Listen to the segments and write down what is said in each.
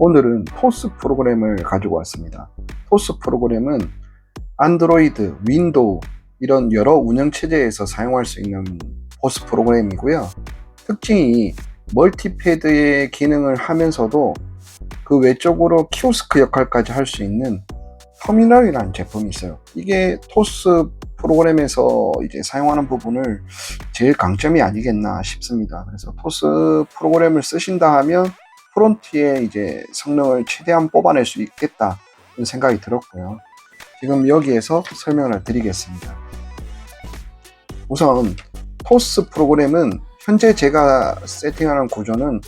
오늘은 토스 프로그램을 가지고 왔습니다. 토스 프로그램은 안드로이드, 윈도우 이런 여러 운영체제에서 사용할 수 있는 포스 프로그램이고요. 특징이 멀티패드의 기능을 하면서도 그 외적으로 키오스크 역할까지 할 수 있는 터미널이라는 제품이 있어요. 이게 토스 프로그램에서 이제 사용하는 부분을 제일 강점이 아니겠나 싶습니다. 그래서 토스 프로그램을 쓰신다 하면 프론트에 이제 성능을 최대한 뽑아낼 수 있겠다 는 생각이 들었고요. 지금 여기에서 설명을 드리겠습니다. 우선 토스 프로그램은 현재 제가 세팅하는 구조는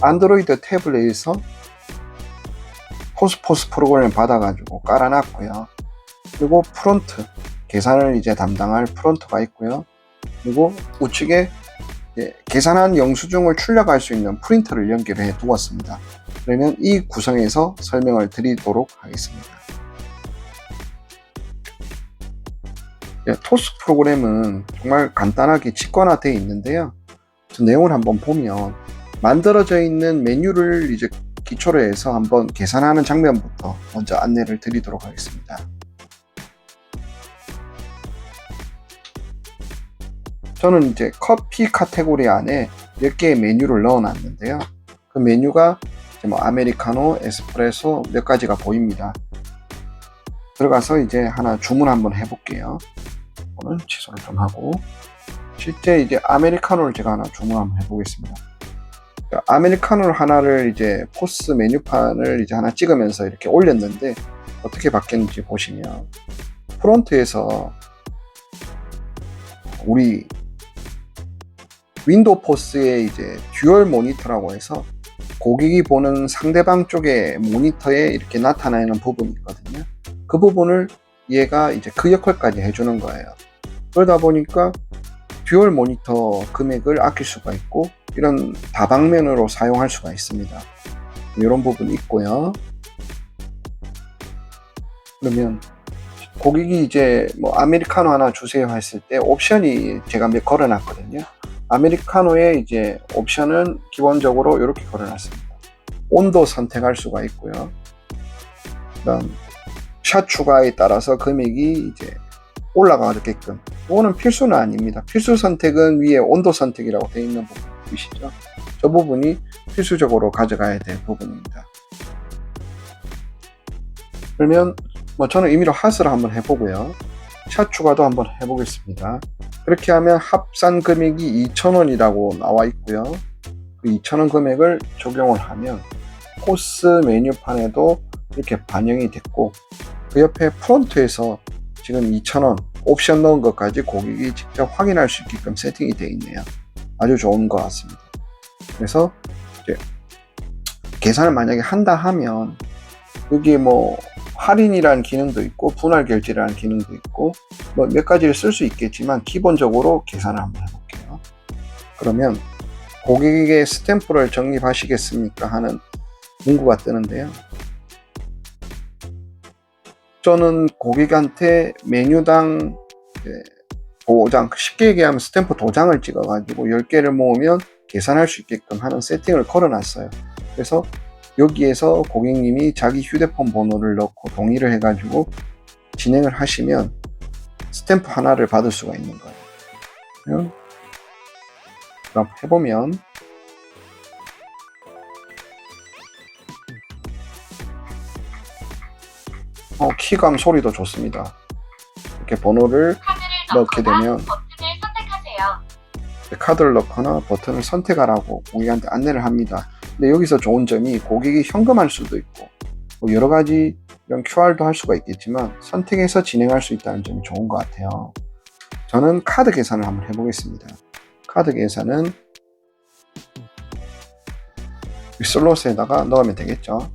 안드로이드 태블릿에서 토스포스 프로그램을 받아가지고 깔아놨고요. 그리고 프론트, 계산을 이제 담당할 프론트가 있고요. 그리고 우측에 계산한 영수증을 출력할 수 있는 프린터를 연결해 두었습니다. 그러면 이 구성에서 설명을 드리도록 하겠습니다. 예, 토스 프로그램은 정말 간단하게 직관화되어 있는데요. 그 내용을 한번 보면 만들어져 있는 메뉴를 이제 기초로 해서 한번 계산하는 장면부터 먼저 안내를 드리도록 하겠습니다. 저는 이제 커피 카테고리 안에 몇 개의 메뉴를 넣어 놨는데요. 그 메뉴가 뭐 아메리카노, 에스프레소 몇 가지가 보입니다. 들어가서 이제 하나 주문 한번 해볼게요. 오늘 취소를 좀 하고 실제 이제 아메리카노를 제가 하나 주문 한번 해보겠습니다. 아메리카노 하나를 이제 포스 메뉴판을 이제 하나 찍으면서 이렇게 올렸는데 어떻게 바뀌었는지 보시면 프론트에서 우리 윈도우 포스의 이제 듀얼 모니터라고 해서 고객이 보는 상대방 쪽의 모니터에 이렇게 나타나는 부분이 있거든요. 그 부분을 얘가 이제 그 역할까지 해주는 거예요. 그러다 보니까 듀얼 모니터 금액을 아낄 수가 있고 이런 다방면으로 사용할 수가 있습니다. 이런 부분이 있고요. 그러면 고객이 이제 뭐 아메리카노 하나 주세요 했을 때 옵션이 제가 몇 걸어놨거든요. 아메리카노의 이제 옵션은 기본적으로 이렇게 걸어놨습니다. 온도 선택할 수가 있고요. 그다음 샷 추가에 따라서 금액이 이제 올라가게끔. 이거는 필수는 아닙니다. 필수 선택은 위에 온도 선택이라고 되어 있는 부분 보이시죠? 저 부분이 필수적으로 가져가야 될 부분입니다. 그러면 뭐 저는 임의로 핫을 한번 해보고요. 샷 추가도 한번 해보겠습니다. 그렇게 하면 합산 금액이 2,000원이라고 나와 있고요. 그 2,000원 금액을 적용을 하면 코스 메뉴판에도 이렇게 반영이 됐고 그 옆에 프론트에서 지금 2,000원 옵션 넣은 것까지 고객이 직접 확인할 수 있게끔 세팅이 되어 있네요. 아주 좋은 것 같습니다. 그래서 계산을 만약에 한다 하면 여기 뭐 할인이라는 기능도 있고 분할 결제라는 기능도 있고 뭐 몇 가지를 쓸 수 있겠지만 기본적으로 계산을 한번 해볼게요. 그러면 고객에게 스탬프를 적립하시겠습니까 하는 문구가 뜨는데요. 저는 고객한테 메뉴당 도장 쉽게 얘기하면 스탬프 도장을 찍어가지고 10개를 모으면 계산할 수 있게끔 하는 세팅을 걸어놨어요. 그래서 여기에서 고객님이 자기 휴대폰 번호를 넣고 동의를 해가지고 진행을 하시면 스탬프 하나를 받을 수가 있는 거예요. 그럼 해보면 어, 키감 소리도 좋습니다. 이렇게 번호를 넣게 되면 버튼을 선택하세요. 카드를 넣거나 버튼을 선택하라고 고객한테 안내를 합니다. 근데 여기서 좋은 점이 고객이 현금할 수도 있고 뭐 여러 가지 이런 QR도 할 수가 있겠지만 선택해서 진행할 수 있다는 점이 좋은 것 같아요. 저는 카드 계산을 한번 해보겠습니다. 카드 계산은 슬롯에다가 넣으면 되겠죠.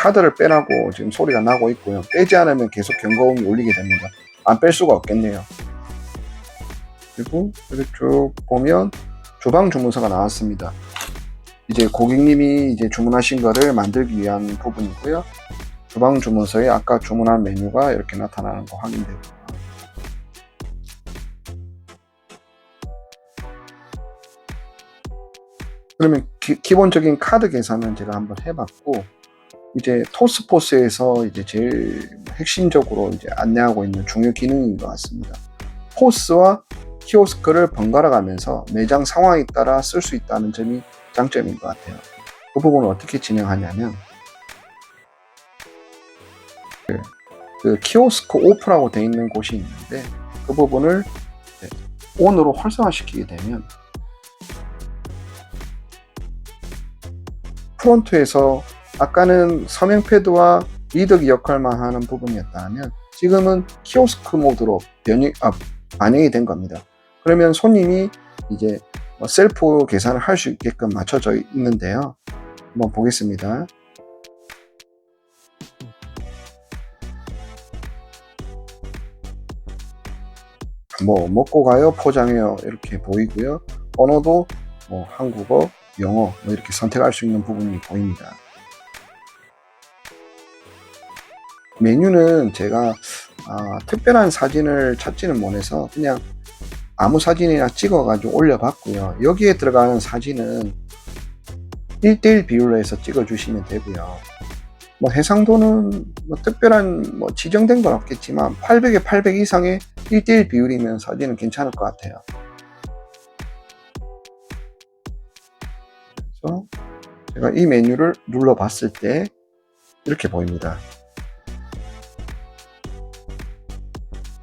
카드를 빼라고 지금 소리가 나고 있고요. 빼지 않으면 계속 경고음이 울리게 됩니다. 안 뺄 수가 없겠네요. 그리고 이렇게 쭉 보면 주방 주문서가 나왔습니다. 이제 고객님이 이제 주문하신 거를 만들기 위한 부분이고요. 주방 주문서에 아까 주문한 메뉴가 이렇게 나타나는 거 확인되고 그러면 기, 본적인 카드 계산은 제가 한번 해봤고 이제 토스포스에서 이제 제일 핵심적으로 이제 안내하고 있는 중요 기능인 것 같습니다. 포스와 키오스크를 번갈아 가면서 매장 상황에 따라 쓸 수 있다는 점이 장점인 것 같아요. 그 부분을 어떻게 진행하냐면 그, 그 키오스크 오프라고 되어 있는 곳이 있는데 그 부분을 온으로 활성화시키게 되면 프론트에서 아까는 서명 패드와 리더기 역할만 하는 부분이었다면 지금은 키오스크 모드로 변이, 아, 반영이 된 겁니다. 그러면 손님이 이제 뭐 셀프 계산을 할 수 있게끔 맞춰져 있는데요. 한번 보겠습니다. 뭐 먹고 가요, 포장해요 이렇게 보이고요. 언어도 뭐 한국어, 영어 뭐 이렇게 선택할 수 있는 부분이 보입니다. 메뉴는 제가 아, 특별한 사진을 찾지는 못해서 그냥 아무 사진이나 찍어가지고 올려봤고요. 여기에 들어가는 사진은 1대1 비율로 해서 찍어주시면 되고요. 뭐 해상도는 뭐 특별한 뭐 지정된 건 없겠지만 800에 800 이상의 1대1 비율이면 사진은 괜찮을 것 같아요. 그래서 제가 이 메뉴를 눌러봤을 때 이렇게 보입니다.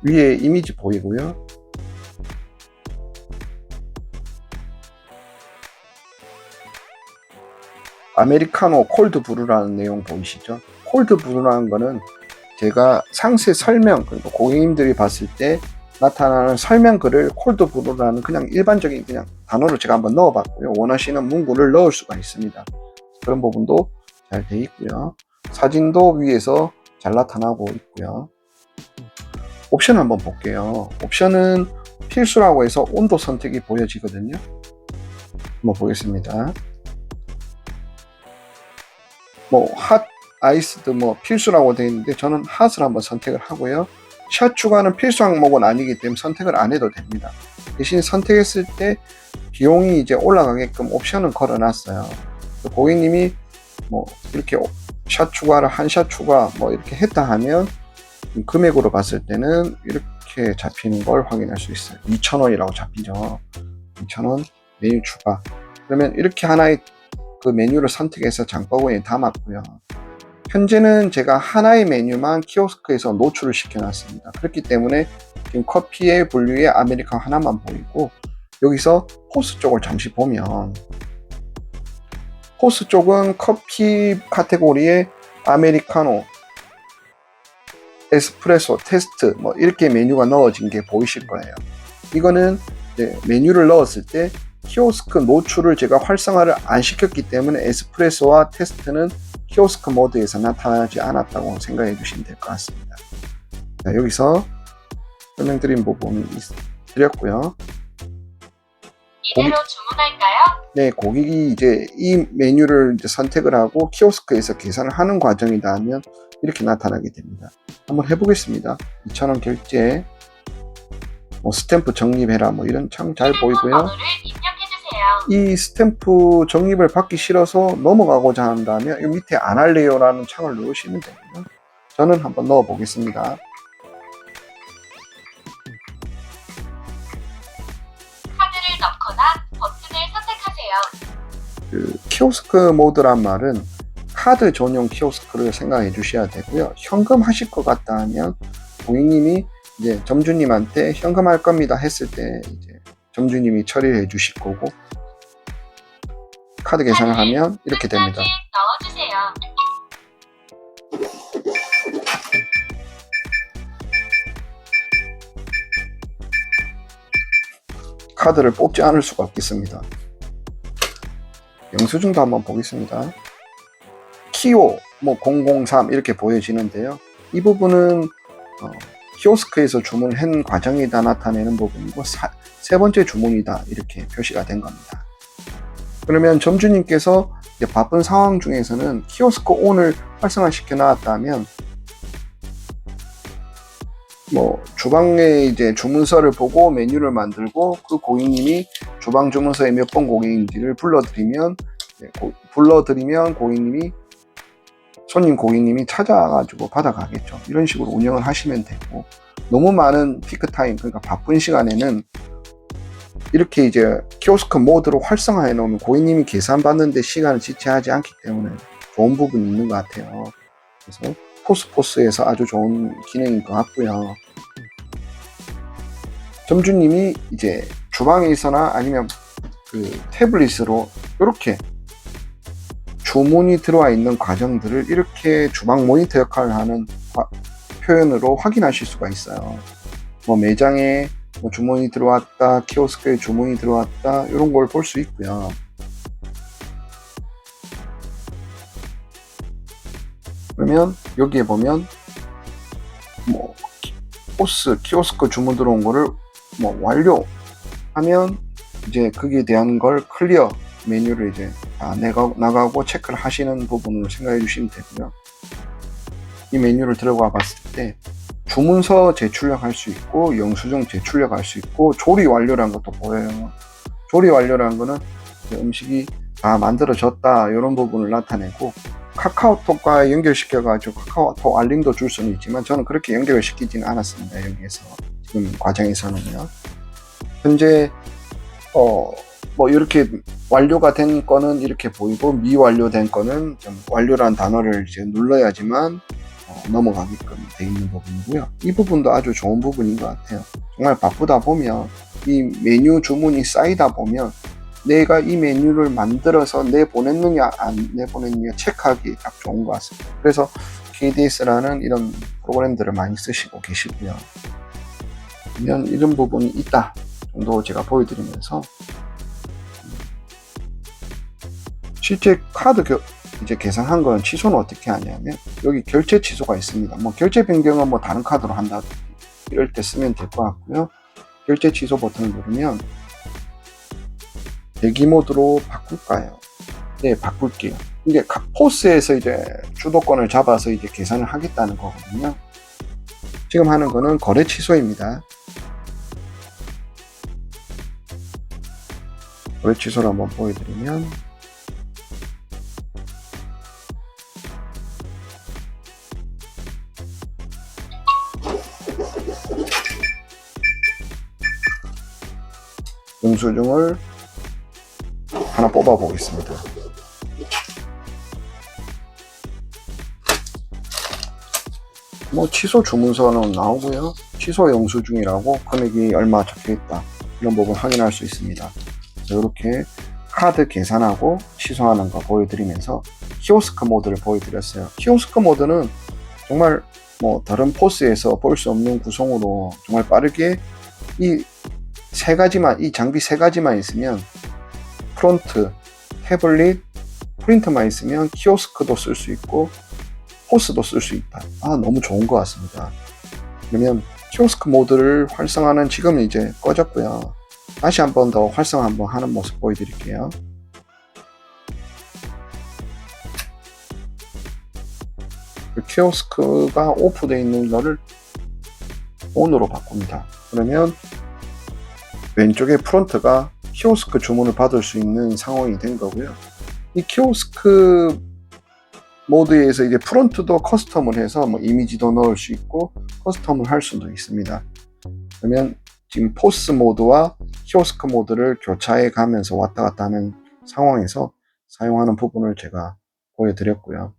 위에 이미지 보이고요. 아메리카노 콜드 브루라는 내용 보이시죠? 콜드 브루라는 거는 제가 상세 설명 그리고 고객님들이 봤을 때 나타나는 설명글을 콜드 브루라는 그냥 일반적인 그냥 단어로 제가 한번 넣어봤고요. 원하시는 문구를 넣을 수가 있습니다. 그런 부분도 잘 돼 있고요. 사진도 위에서 잘 나타나고 있고요. 옵션 한번 볼게요. 옵션은 필수라고 해서 온도 선택이 보여지거든요. 한번 보겠습니다. 뭐, 핫, 아이스도 뭐 필수라고 되어 있는데 저는 핫을 한번 선택을 하고요. 샷 추가는 필수 항목은 아니기 때문에 선택을 안 해도 됩니다. 대신 선택했을 때 비용이 이제 올라가게끔 옵션은 걸어놨어요. 고객님이 뭐 이렇게 샷 추가를 한 샷 추가 뭐 이렇게 했다 하면 금액으로 봤을 때는 이렇게 잡히는 걸 확인할 수 있어요. 2,000원이라고 잡히죠. 2,000원 메뉴 추가. 그러면 이렇게 하나의 그 메뉴를 선택해서 장바구니에 담았고요. 현재는 제가 하나의 메뉴만 키오스크에서 노출을 시켜놨습니다. 그렇기 때문에 지금 커피의 분류에 아메리카노 하나만 보이고 여기서 호스 쪽을 잠시 보면 호스 쪽은 커피 카테고리에 아메리카노, 에스프레소, 테스트 뭐 이렇게 메뉴가 넣어진 게 보이실 거예요. 이거는 메뉴를 넣었을 때 키오스크 노출을 제가 활성화를 안 시켰기 때문에 에스프레소와 테스트는 키오스크 모드에서 나타나지 않았다고 생각해 주시면 될 것 같습니다. 자, 여기서 설명드린 부분이 드렸고요. 이대로 주문할까요? 네, 고객이 이제 이 메뉴를 이제 선택을 하고 키오스크에서 계산을 하는 과정이다 면 이렇게 나타나게 됩니다. 한번 해보겠습니다. 2,000원 결제, 뭐 스탬프 적립해라 뭐 이런 참잘 보이고요. 이 스탬프 적립을 받기 싫어서 넘어가고자 한다면 이 밑에 안 할래요라는 창을 누르시면 됩니다. 저는 한번 넣어 보겠습니다. 그 키오스크 모드란 말은 카드 전용 키오스크를 생각해 주셔야 되고요. 현금 하실 것 같다 하면 고객님이 이제 점주님한테 현금 할 겁니다 했을 때 이제 점주님이 처리를 해 주실 거고 카드 계산을 하면 이렇게 됩니다. 카드를 뽑지 않을 수가 없겠습니다. 영수증도 한번 보겠습니다. 키오 뭐 003 이렇게 보여지는데요. 이 부분은 어, 키오스크에서 주문한 과정이다 나타내는 부분이고 사, 세 번째 주문이다 이렇게 표시가 된 겁니다. 그러면 점주님께서 바쁜 상황 중에서는 키오스크 온을 활성화 시켜 놨다면 뭐 주방에 이제 주문서를 보고 메뉴를 만들고 그 고객님이 주방 주문서에 몇 번 고객인지를 불러드리면 네, 고- 불러드리면 고객님이 손님 고객님이 찾아가지고 받아가겠죠. 이런 식으로 운영을 하시면 되고 너무 많은 피크 타임 그러니까 바쁜 시간에는 이렇게 이제 키오스크 모드로 활성화해 놓으면 고객님이 계산 받는데 시간을 지체하지 않기 때문에 좋은 부분이 있는 것 같아요. 그래서 포스포스에서 아주 좋은 기능인 것 같고요. 점주님이 이제 주방에 있거나 아니면 그 태블릿으로 이렇게 주문이 들어와 있는 과정들을 이렇게 주방 모니터 역할을 하는 화- 표현으로 확인하실 수가 있어요. 뭐 매장에 뭐 주문이 들어왔다, 키오스크에 주문이 들어왔다 이런 걸 볼 수 있고요. 그러면 여기에 보면 뭐 포스 키오스크 주문 들어온 거를 뭐 완료 하면 이제 거기에 대한 걸 클리어 메뉴를 이제 다 내가 나가고 체크를 하시는 부분으로 생각해 주시면 되고요. 이 메뉴를 들어가 봤을 때 주문서 재출력할 수 있고 영수증 재출력할 수 있고 조리 완료라는 것도 보여요. 조리 완료라는 거는 음식이 다 만들어졌다 이런 부분을 나타내고 카카오톡과 연결시켜 가지고 카카오톡 알림도 줄 수는 있지만 저는 그렇게 연결을 시키지는 않았습니다 여기에서 지금 과정에서는요 현재 어 뭐 이렇게 완료가 된 거는 이렇게 보이고 미완료된 거는 좀 완료란 단어를 이제 눌러야지만 어, 넘어가게끔 돼 있는 부분이고요 이 부분도 아주 좋은 부분인 것 같아요 정말 바쁘다 보면 이 메뉴 주문이 쌓이다 보면 내가 이 메뉴를 만들어서 내보냈느냐 안 내보냈느냐 체크하기 딱 좋은 것 같습니다. 그래서 KDS라는 이런 프로그램들을 많이 쓰시고 계시고요. 그러면 이런 부분이 있다 정도 제가 보여드리면서 실제 카드 겨- 이제 계산한 건 취소는 어떻게 하냐면 여기 결제 취소가 있습니다. 뭐 결제 변경은 뭐 다른 카드로 한다든지 이럴 때 쓰면 될 것 같고요. 결제 취소 버튼을 누르면 대기 모드로 바꿀까요? 네, 바꿀게요. 이게 각 포스에서 이제 주도권을 잡아서 이제 계산을 하겠다는 거거든요. 지금 하는 거는 거래 취소입니다. 거래 취소를 한번 보여드리면 영수증을 하나 뽑아 보겠습니다. 뭐 취소 주문서는 나오고요. 취소 영수증이라고 금액이 얼마 적혀 있다. 이런 부분 확인할 수 있습니다. 이렇게 카드 계산하고 취소하는 거 보여드리면서 키오스크 모드를 보여드렸어요. 키오스크 모드는 정말 뭐 다른 포스에서 볼 수 없는 구성으로 정말 빠르게 이 세 가지만 이 장비 세 가지만 있으면 프론트, 태블릿, 프린터만 있으면 키오스크도 쓸 수 있고 포스도 쓸 수 있다. 아 너무 좋은 것 같습니다. 그러면 키오스크 모드를 활성화는 지금 이제 꺼졌고요. 다시 한 번 더 활성화 한번 하는 모습 보여드릴게요. 그 키오스크가 오프되어 있는 거를 ON으로 바꿉니다. 그러면 왼쪽에 프론트가 키오스크 주문을 받을 수 있는 상황이 된 거고요. 이 키오스크 모드에서 이제 프론트도 커스텀을 해서 뭐 이미지도 넣을 수 있고 커스텀을 할 수도 있습니다. 그러면 지금 포스 모드와 키오스크 모드를 교차해 가면서 왔다 갔다 하는 상황에서 사용하는 부분을 제가 보여드렸고요.